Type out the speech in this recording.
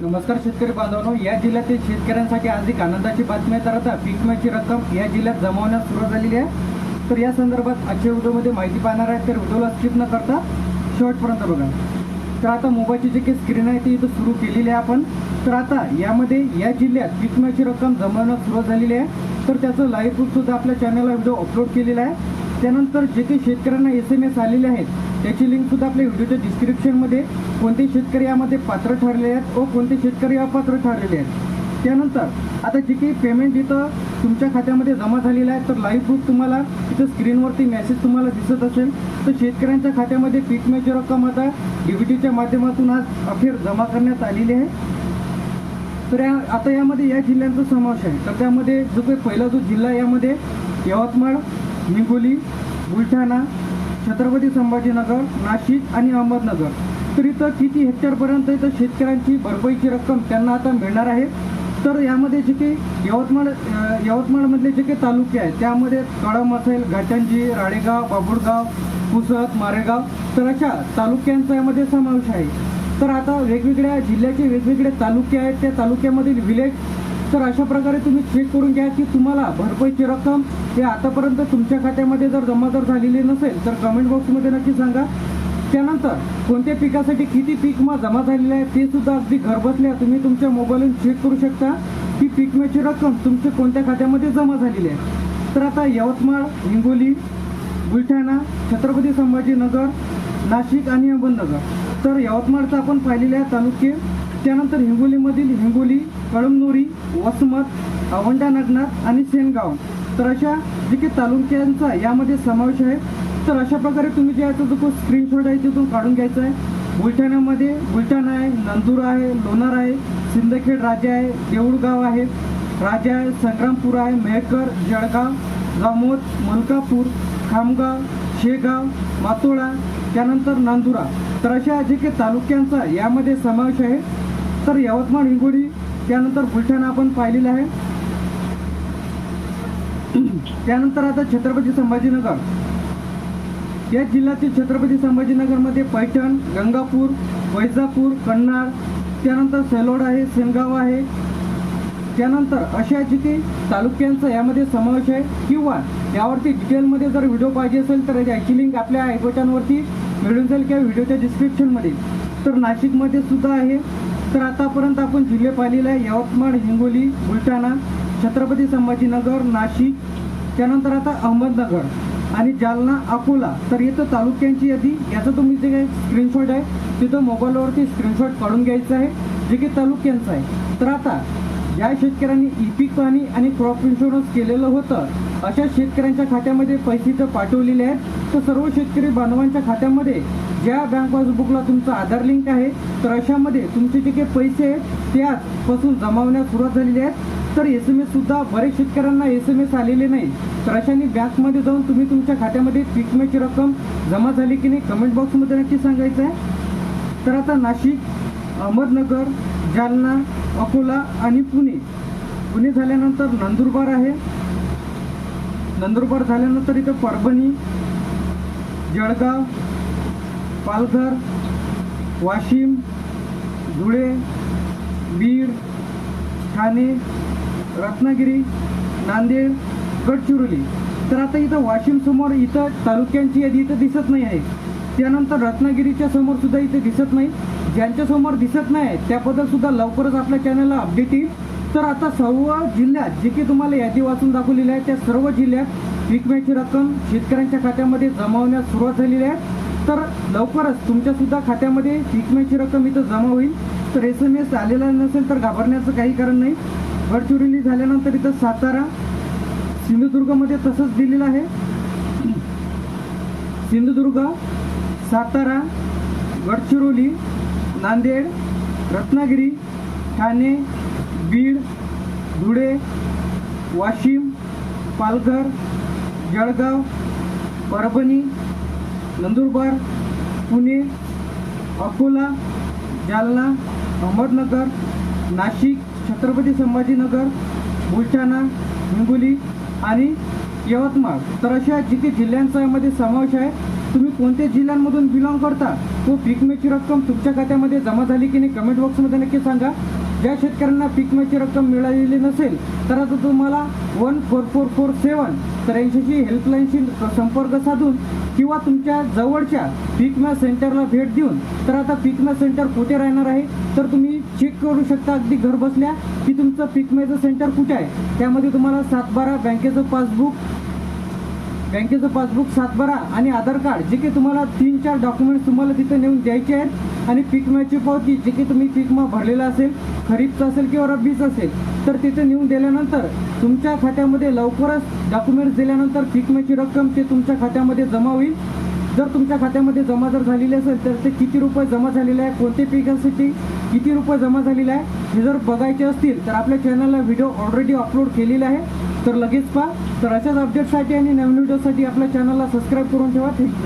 नमस्कार शेतकरी बांधवांनो या जिल्ह्यातील शेतकऱ्यांसाठी आज एक आनंदाची बातमी आहे. तर आता पीक विम्याची रक्कम या जिल्ह्यात जमावण्यास सुरुवात झालेली आहे. तर या संदर्भात आजच्या व्हिडिओमध्ये माहिती पाहणार आहे. तर व्हिडिओला स्किप न करता शेवटपर्यंत बघा. तर आता मोबाईलची जी काही स्क्रीन आहे ती इथं सुरू केलेली आहे आपण. तर आता यामध्ये या जिल्ह्यात पीक विम्याची रक्कम जमवण्यास सुरुवात झालेली आहे. तर त्याचं लाईव्ह सुद्धा आपल्या चॅनलला व्हिडिओ अपलोड केलेला आहे. त्यानंतर जे काही शेतकऱ्यांना एस एम एस आलेले आहेत त्याची लिंक सुद्धा आपल्या व्हिडिओच्या डिस्क्रिप्शनमध्ये कोणते शेतकरी यामध्ये पात्र ठरले आहेत? व कोणते शेतकरी अपात्र ठरलेले आहेत? त्यानंतर आता जे काही पेमेंट इथं तुमच्या खात्यामध्ये जमा झालेलं आहे तर लाईव्ह प्रूफ तुम्हाला इथं स्क्रीनवरती मेसेज तुम्हाला दिसत असेल. तर शेतकऱ्यांच्या खात्यामध्ये पीक मेची रक्कम आता डीबीटीच्या माध्यमातून आज अखेर जमा करण्यात आलेली आहे. तर या आता यामध्ये या जिल्ह्यांचा समावेश आहे. तर त्यामध्ये जो काही पहिला जो जिल्हा यामध्ये यवतमाळ हिंगोली बुलढाणा छत्रपती संभाजीनगर नाशिक आणि अहमदनगर. तर किती हेक्टरपर्यंत इथं शेतकऱ्यांची भरपाईची रक्कम त्यांना आता मिळणार आहे? तर यामध्ये जे काही यवतमाळ यवतमाळमधले जे काही तालुके आहेत त्यामध्ये कळम असेल घाटंजी राळेगाव बाबुळगाव पुसद मारेगाव तर अशा तालुक्यांचा यामध्ये समावेश आहे. तर आता वेगवेगळ्या जिल्ह्याचे वेगवेगळे तालुके आहेत त्या तालुक्यामधील विलेज तर अशा प्रकारे तुम्ही चेक करून घ्या की तुम्हाला भरपाईची रक्कम हे आतापर्यंत तुमच्या खात्यामध्ये जर जमा जर झालेली नसेल तर कमेंट बॉक्समध्ये नक्की सांगा. त्यानंतर कोणत्या पिकासाठी किती पीक विमा जमा झालेला आहे ते सुद्धा अगदी घरबसल्या तुम्ही तुमच्या मोबाईलवरून चेक करू शकता. की पीक विम्याची रक्कम तुमच्या कोणत्या खात्यामध्ये जमा झालेली आहे? तर आता यवतमाळ हिंगोली बुलढाणा छत्रपती संभाजीनगर नाशिक आणि अहमदनगर. तर यवतमाळचं आपण पाहिलेले आहे तालुके. त्यानंतर हिंगोलीमधील हिंगोली कळमनुरी वसमत अवंडा नगनाथ आणि सेनगाव. तर अशा जे काही तालुक्यांचा यामध्ये समावेश आहे तर अशा प्रकारे तुम्ही जे याचा जो स्क्रीनशॉट आहे तिथून काढून घ्यायचा आहे. बुलढाण्यामध्ये बुलढाणा आहे नंदूर आहे लोणार आहे सिंदखेड राजा आहे देऊळगाव आहे राजा आहे संग्रामपूर आहे मेहकर जळगाव जामोद मलकापूर खामगाव शेगाव मातोळा त्यानंतर नांदुरा. तर अशा जे काही तालुक्यांचा यामध्ये समावेश आहे. तर यवतमाळ हिंगोली त्यानंतर बुलढाणा आपण पाहिलेलं आहे. त्यानंतर आता छत्रपती संभाजीनगर. या जिल्ह्यातील छत्रपती संभाजीनगरमध्ये पैठण गंगापूर वैजापूर कन्नाड त्यानंतर सेलोड आहे सेनगाव आहे. त्यानंतर अशा जे काही तालुक्यांचा यामध्ये समावेश आहे किंवा यावरती डिटेलमध्ये जर व्हिडिओ पाहिजे असेल तर याची लिंक आपल्या आयबटनवरती मिळून जाईल किंवा व्हिडिओच्या डिस्क्रिप्शनमध्ये. तर नाशिकमध्ये सुद्धा आहे. तर आतापर्यंत आपण जिल्हे पाहिलेले आहे. यवतमाळ हिंगोली बुलढाणा छत्रपती संभाजीनगर नाशिक. त्यानंतर आता अहमदनगर. आणि जालना अकोला तर इथं तालुक्यांची यादी याचं तुम्ही जे काही स्क्रीनशॉट आहे तिथं मोबाईलवरती स्क्रीनशॉट काढून घ्यायचं आहे जे की तालुक्यांचं आहे. तर आता ज्या शेतकऱ्यांनी ई पीक पाणी आणि क्रॉप इन्शुरन्स केलेलं होतं. अशा शेतकऱ्यांच्या खात्यामध्ये पैसे जर पाठवलेले आहेत. तर सर्व शेतकरी बांधवांच्या खात्यामध्ये ज्या बँक पासबुकला तुमचं आधार लिंक आहे तर अशामध्ये तुमचे जे काही पैसे आहेत ते आजपासून जमावण्यास सुरुवात झालेली आहे. तर एस एम एस सुद्धा बरेच शेतकऱ्यांना एस एम एस आलेले नाही. तर अशाने बँकमध्ये जाऊन तुम्ही तुमच्या खात्यामध्ये पीक विम्याची रक्कम जमा झाली की नाही कमेंट बॉक्समध्ये नक्की सांगायचं आहे. तर आता नाशिक अहमदनगर जालना अकोला आणि पुणे. पुणे झाल्यानंतर नंदुरबार आहे. नंदुरबार झाल्यानंतर इथं परभणी जळगाव पालघर वाशिम धुळे बीड ठाणे रत्नागिरी नांदेड गडचिरोली. तर आता इथं वाशिम समोर इथं तालुक्यांची यादी इथं दिसत नाही आहे. त्यानंतर रत्नागिरीच्या समोर सुद्धा इथे दिसत नाही. ज्यांच्या समोर दिसत नाही त्याबद्दल सुद्धा लवकरच आपल्या चॅनलला अपडेट येईल. तर आता सर्व जिल्ह्यात जे काही तुम्हाला यादी वाचून दाखवलेली आहे त्या सर्व जिल्ह्यात पीक विम्याची रक्कम शेतकऱ्यांच्या खात्यामध्ये जमावण्यास सुरुवात झालेली आहे. तर लवकरच तुमच्यासुद्धा खात्यामध्ये पीक विम्याची रक्कम इथं जमा होईल. तर एस एम एस आलेला नसेल तर घाबरण्याचं काही कारण नाही. गडचिरोली झाल्यानंतर इथं सातारा सिंधुदुर्गमध्ये तसंच दिलेलं आहे. सिंधुदुर्ग सातारा गडचिरोली नांदेड रत्नागिरी ठाणे बीड धुळे वाशिम पालघर जळगाव परभणी नंदुरबार पुणे अकोला जालना अहमदनगर नाशिक छत्रपती संभाजीनगर बुलढाणा हिंगोली आणि यवतमाळ. तर अशा जिथे जिल्ह्यांचा यामध्ये समावेश आहे तुम्ही कोणत्या जिल्ह्यांमधून बिलॉंग करता तो पीक विम्याची रक्कम तुमच्या खात्यामध्ये जमा झाली की नाही कमेंट बॉक्समध्ये नक्की सांगा. ज्या शेतकऱ्यांना पीक विम्याची रक्कम मिळालेली नसेल तर आता तुम्हाला one four four four seven त्र्याऐंशीची हेल्पलाईनशी संपर्क साधून किंवा तुमच्या जवळच्या पीक विमा सेंटरला भेट देऊन तर आता पीक विमा सेंटर कुठे राहणार आहे तर तुम्ही चेक करू शकता. अगदी घर बसल्या की तुमचं पिकमेचं सेंटर कुठे आहे? त्यामध्ये तुम्हाला सातबारा बँकेचं पासबुक बँकेचं पासबुक सातबारा आणि आधार कार्ड जे की तुम्हाला तीन चार डॉक्युमेंट्स तुम्हाला तिथे नेऊन द्यायचे आहेत. आणि पीक पावती जे की तुम्ही पीक भरलेला असेल खरीपचा असेल किंवा रब्बीचं असेल तर तिथे नेऊन दिल्यानंतर तुमच्या खात्यामध्ये लवकरच डॉक्युमेंट्स दिल्यानंतर पीक रक्कम ते तुमच्या खात्यामध्ये जमा होईल. जर तुमच्या खात्यामध्ये जमा जर झालेली असेल तर ते किती रुपये जमा झालेले आहे कोणते पिकासाठी किती रुपये जमा झालेले आहे हे जर बघायचे असतील तर आपल्या चॅनलला व्हिडिओ ऑलरेडी अपलोड केलेला आहे. तर लगेच पहा. तर अशाच अपडेटसाठी आणि नवीन व्हिडिओसाठी आपल्या चॅनलला सबस्क्राईब करून ठेवा. थँक्यू